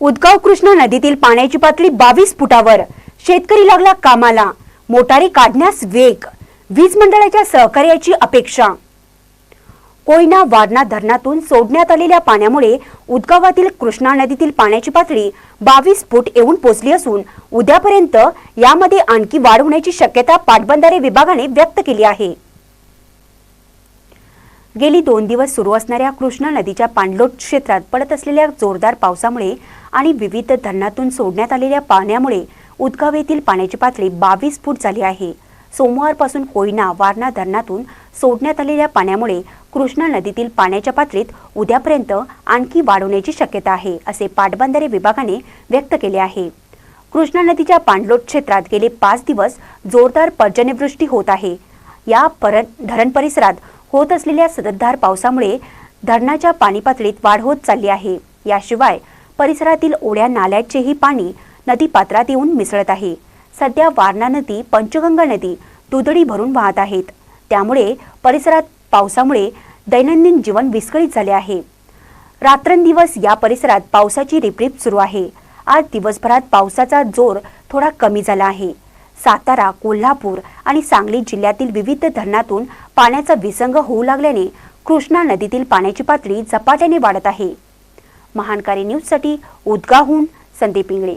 उदगाव कृष्णा नदीतील पाण्याची पातळी बावीस फुटावर. शेतकरी लागला कामाला. मोटारी काढण्यास वेग. वीज मंडळाच्या सहकार्याची अपेक्षा. कोयना वारणा धरणातून सोडण्यात आलेल्या पाण्यामुळे उदगावातील कृष्णा नदीतील पाण्याची पातळी बावीस फूट येऊन पोचली असून उद्यापर्यंत यामध्ये आणखी वाढ होण्याची शक्यता पाटबंधारे विभागाने व्यक्त केली आहे. गेली दोन दिवस सुरू असणाऱ्या कृष्णा नदीच्या पाणलोट क्षेत्रात पडत असलेल्या जोरदार पावसामुळे आणि विविध धरणातून सोडण्यात आलेल्या पाण्यामुळे उदगाव येथील पाण्याची पातळी बावीस फूट झाली आहे. सोमवारपासून कोयना वारणा धरणातून सोडण्यात आलेल्या पाण्यामुळे कृष्णा नदीतील पाण्याच्या पातळीत उद्यापर्यंत आणखी वाढवण्याची शक्यता आहे असे पाटबंधारे विभागाने व्यक्त केले आहे. कृष्णा नदीच्या पाणलोट क्षेत्रात गेले पाच दिवस जोरदार पर्जन्यवृष्टी होत आहे. या परत धरण परिसरात होत असलेल्या सततधार पावसामुळे धरणाच्या पाणी पातळीत वाढ होत चालली आहे. याशिवाय परिसरातील ओढ्या नाल्याचेही पाणी नदीपात्रात येऊन मिसळत आहे. सध्या वारणा नदी पंचगंगा नदी दुधडी भरून वाहत आहेत. त्यामुळे परिसरात पावसामुळे दैनंदिन जीवन विस्कळीत झाले आहे. रात्रंदिवस या परिसरात पावसाची रिपरिप सुरू आहे. आज दिवसभरात पावसाचा जोर थोडा कमी झाला आहे. सातारा कोल्हापूर आणि सांगली जिल्ह्यातील विविध धरणातून पाण्याचा विसंग होऊ लागल्याने कृष्णा नदीतील पाण्याची पातळी झपाट्याने वाढत आहे. महानकारी न्यूजसाठी उदगाहून संदीप इंगळे.